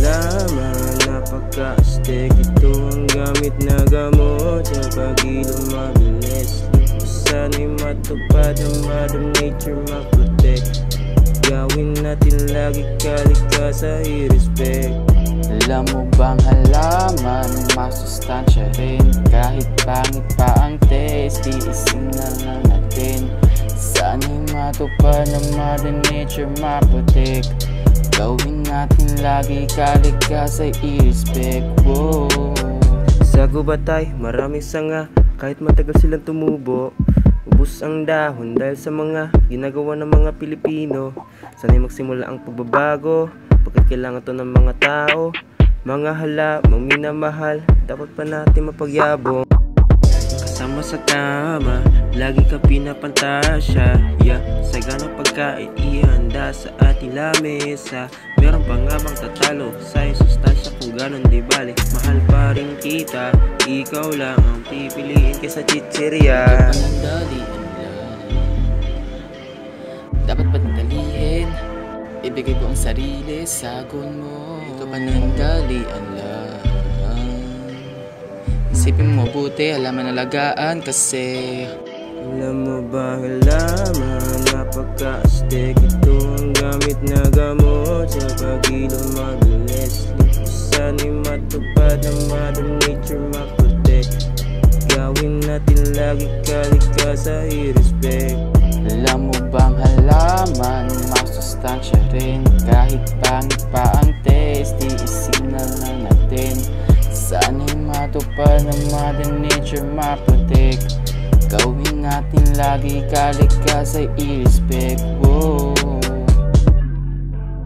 ba halaman? Napaka-astig ito ang gamit na gamot. Sa pag-ilong mabilis. Sana'y matupad ang Mother Nature maprotect Gawin natin lagi kaligasa i-respect. Alam mo bang halaman, masustansya rin. Kahit pangit pa ang taste, tiisin na lang natin. Sana'y matupad ng Mother Nature maprotect Gawin natin lagi kaligasa i-respect Whoa. Sa gubatay, maraming sanga. Kahit matagal silang tumubo Ubus ang dahon dahil sa mga ginagawa ng mga Pilipino. Sana'y magsimula ang pagbabago Pagkat kailangan to ng mga tao. Mga hala, minamahal Dapat pa natin mapagyabong Kasama sa kama, lagi ka pinapantasya. Yeah, sagana pagkain ihanda sa ating lamesa. Meron pa nga bang tatalo sa iyong sustansya kung ganon di bale. Mahal pa rin kita, ikaw lang ang pipiliin kaysa chichirya. Lang Dapat panandalihin Ibigay ko ang sarili sa agon mo Ito panandalian lang Isipin mo mabuti, alaman alagaan kasi Alam mo ba halaman, napaka-astig Ito ang gamit na gamot sa pag-ilong mabilis. Sana'y matupad ng Mother Nature maprotect Gawin natin lagi kaligasa i-respect Alam mo bang halaman, masustansya rin Kahit pangit pa ang ng Mother Nature maprotect Gawin natin lagi kaligasa i-respect. Whoa.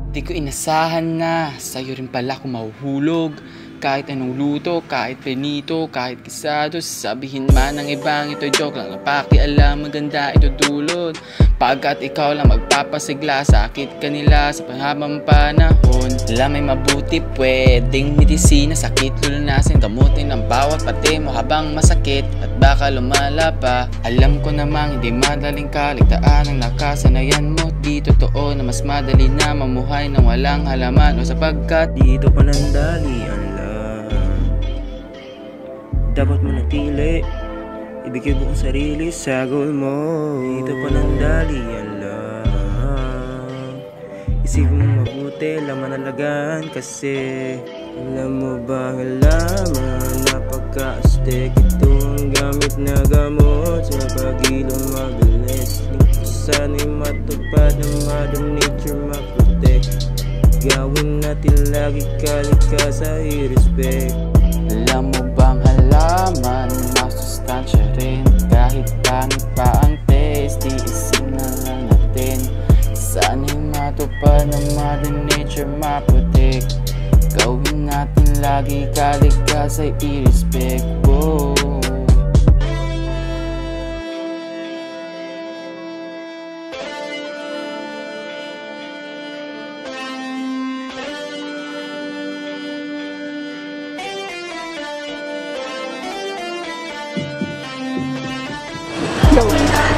Di ko inasahan na, sa'yo rin pala ako mahuhulog kahit anong luto, kahit penito, kahit kisado Sabihin man ng ibang ito joke lang. Napakialam, maganda ito dulot. Pagkat ikaw lang magpapasigla Sakit kanila sa panghabang panahon. Alam may mabuti, pwedeng medisina Sakit lulunasin, gamutin ang bawat pati mo habang masakit At baka lumala pa. Alam ko namang hindi madaling kaligtaan Ang nakasanayan mo. Di totoo na mas madali na mamuhay Nang walang halaman. O sapagkat Dito panandalian lang Dapat manatili. Ibigay mo ang sarili sa goal mo. Dito panandalian lang Isipin mo mabuti, laman alagaan kasi Alam mo ba halaman, napaka-astig. Ito ang gamit na gamot sa pag-ilong mabilis. Sana'y matupad ng Mother Nature maprotect Gawin natin lagi kaligasa i-respect Alam mo bang halaman, masustansya rin? Kahit pangit pa ang taste, tiisin na lang natin. Sana'y matupad ng Mother Nature maprotect Gawin natin lagi kaligasa i-respect. Whoa. 有